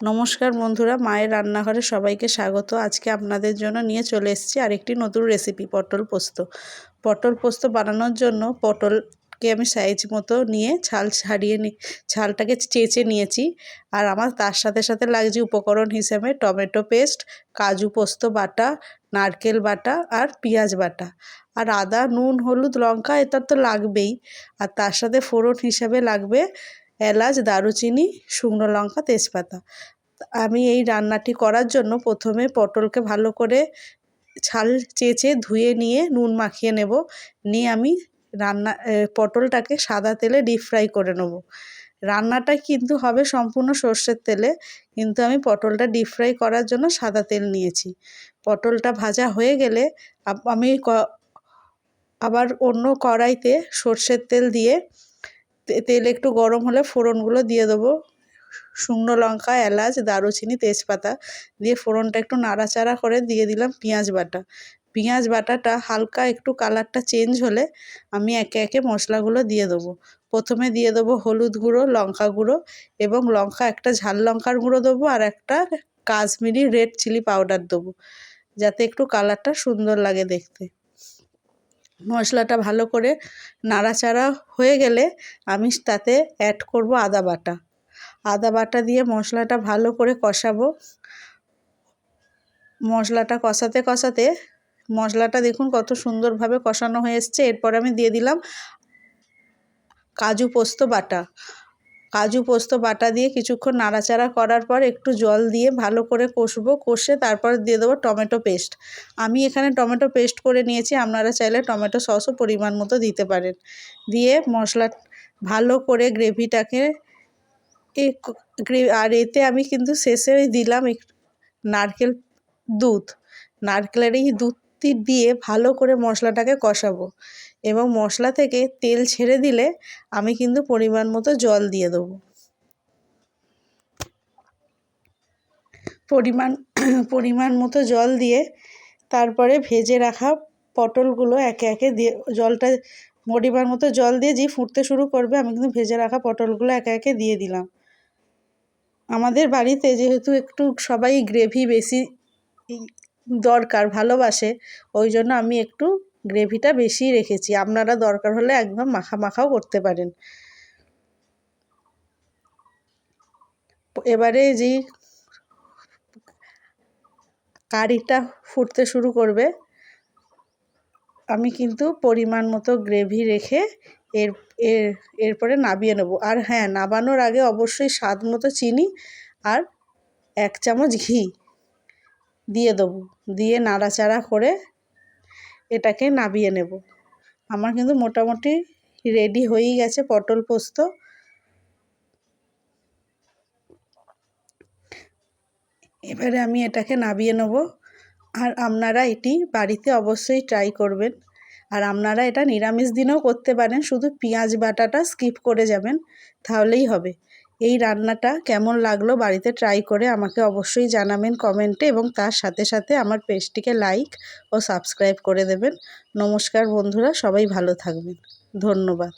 নমস্কার বন্ধুরা, মায়ের রান্নাঘরে সবাইকে স্বাগত। আজকে আপনাদের জন্য নিয়ে চলে এসেছি আরেকটি নতুন রেসিপি পটল পোস্ত। পটল পোস্ত বানানোর জন্য পটলকে আমি সাইজ মতো নিয়ে ছাল ছাড়িয়ে নি, ছালটাকে চেঁচে নিয়েছি। আর আমার তার সাথে সাথে লাগছে উপকরণ হিসেবে টমেটো পেস্ট কাজু পোস্ত বাটা, নারকেল বাটা আর পেঁয়াজ বাটা। আর আদা, নুন, হলুদ, লঙ্কা এটা তো লাগবেই। আর তার সাথে ফোড়ন হিসাবে লাগবে এলাচ, দারুচিনি, শুকনো লঙ্কা, তেজপাতা। আমি এই রান্নাটি করার জন্য প্রথমে পটলকে ভালো করে ছাল চেঁচে ধুয়ে নিয়ে নুন মাখিয়ে নেব। নিয়ে আমি রান্না পটলটাকে সাদা তেলে ডিপ ফ্রাই করে নেব। রান্নাটা কিন্তু হবে সম্পূর্ণ সর্ষের তেলে, কিন্তু আমি পটলটা ডিপ ফ্রাই করার জন্য সাদা তেল নিয়েছি। পটলটা ভাজা হয়ে গেলে আমি আবার অন্য কড়াইতে সর্ষের তেল দিয়ে তেল একটু গরম হলে ফোড়নগুলো দিয়ে দেবো। শুকনো লঙ্কা, এলাচ, দারুচিনি, তেজপাতা দিয়ে ফোড়নটা একটু নাড়াচাড়া করে দিয়ে দিলাম পেঁয়াজ বাটা। পেঁয়াজ বাটাটা হালকা একটু কালারটা চেঞ্জ হলে আমি একে একে মশলাগুলো দিয়ে দেবো। প্রথমে দিয়ে দেবো হলুদ গুঁড়ো, লঙ্কা গুঁড়ো এবং লঙ্কা একটা ঝাল লঙ্কার গুঁড়ো দেবো আর একটা কাশ্মীরি রেড চিলি পাউডার দেবো। যাতে একটু কালারটা সুন্দর লাগে দেখতে। মশলাটা ভালো করে নাড়াচাড়া হয়ে গেলে আমি তাতে অ্যাড করব আদা বাটা। আদা বাটা দিয়ে মশলাটা ভালো করে কষাবো। মশলাটা কষাতে কষাতে মশলাটা দেখুন কত সুন্দরভাবে কষানো হয়ে এসছে। এরপর আমি দিয়ে দিলাম কাজু পোস্ত বাটা। কাজু পোস্ত বাটা দিয়ে কিছুক্ষণ নাড়াচাড়া করার পর একটু জল দিয়ে ভালো করে কষবো, কষে তারপর দিয়ে দেবো টমেটো পেস্ট। আমি এখানে টমেটো পেস্ট করে নিয়েছি, আপনারা চাইলে টমেটো সসও পরিমাণ মতো দিতে পারেন। দিয়ে মশলা, ভালো করে গ্রেভিটাকে আর এতে আমি কিন্তু শেষে দিলাম নারকেল দুধ। নারকেলের এই দুধটি দিয়ে ভালো করে মশলাটাকে কষাবো। এবং মশলা থেকে তেল ছেড়ে দিলে আমি কিন্তু পরিমাণ মতো জল দিয়ে দেবো। পরিমাণ পরিমাণ মতো জল দিয়ে তারপরে ভেজে রাখা পটলগুলো একে একে দিয়ে জলটা, পরিমাণ মতো জল দিয়ে যে ফুটতে শুরু করবে, আমি কিন্তু ভেজে রাখা পটলগুলো একে একে দিয়ে দিলাম। আমাদের বাড়িতে যেহেতু একটু সবাই গ্রেভি বেশি দরকার, ভালোবাসে, ওই জন্য আমি একটু গ্রেভিটা বেশি রেখেছি। আপনারা দরকার হলে একদম মাখা মাখাও করতে পারেন। এবারে যেই কারিটা ফুটতে শুরু করবে, আমি কিন্তু পরিমাণ মতো গ্রেভি রেখে এর এর, এরপরে নাবিয়ে নেব। আর হ্যাঁ নাবানোর আগে অবশ্যই স্বাদ মতো চিনি আর এক চামচ ঘি দিয়ে দেবো। দিয়ে নাড়াচাড়া করে এটাকে নাবিয়ে নেব। আমার কিন্তু মোটামুটি রেডি হয়েই গেছে পটল পোস্ত। এবারে আমি এটাকে নাবিয়ে নেব। আর আপনারা এটি বাড়িতে অবশ্যই ট্রাই করবেন। আর আপনারা এটা নিরামিষ দিনেও করতে পারেন। শুধু পেঁয়াজ বাটাটা স্কিপ করে যাবেন, তাহলেই হবে। এই রান্নাটা কেমন লাগল বাড়িতে ট্রাই করে আমাকে অবশ্যই জানাবেন কমেন্টে এবং তার সাথে সাথে আমার পেজটিকে লাইক ও সাবস্ক্রাইব করে দেবেন। নমস্কার বন্ধুরা, সবাই ভালো থাকবেন। ধন্যবাদ।